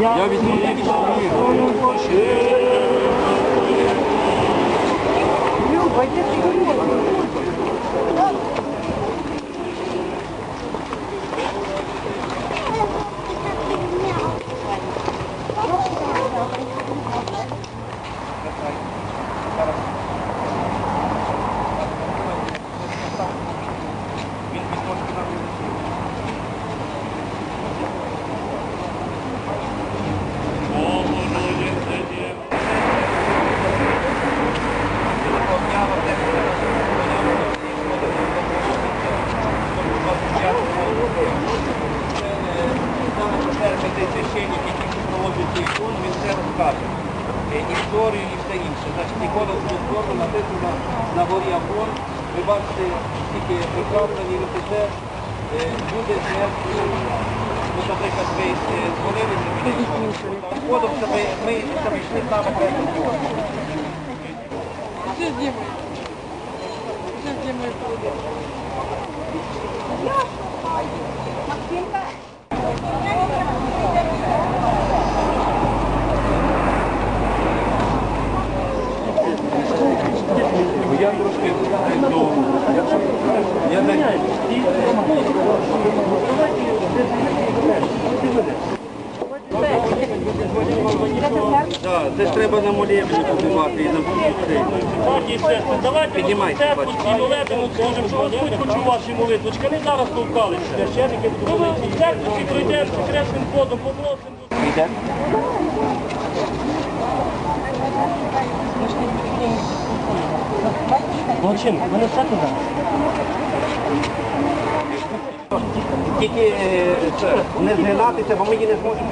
Я від мене відповідаю. Тобою. Господи, Я візьму Цей священник, який проводить цей ікон, він все розкаже. Е, Історію і все інше. Значить, з Господу написана на горі Афон. Ви бачите, скільки приправлені це буде смерть. Ну, наприклад, ви е, дзвонили мені, входом себе, ми йшли саме першим входом. Где Дима? Где Дима и Федор? Я трошки до... Я не... Да, це ж треба на молебні побувати і на давайте Піднімайте, бачите. і молитву скажемо, що Господь почув ваші молитвочки. Не зараз толкалися. Священники будуть молитися. В церкву всі пройдемо секретним ходом, попросимо. Йде? Молодчин, мене все туди. Тільки е, не згинатися, бо ми її не зможемо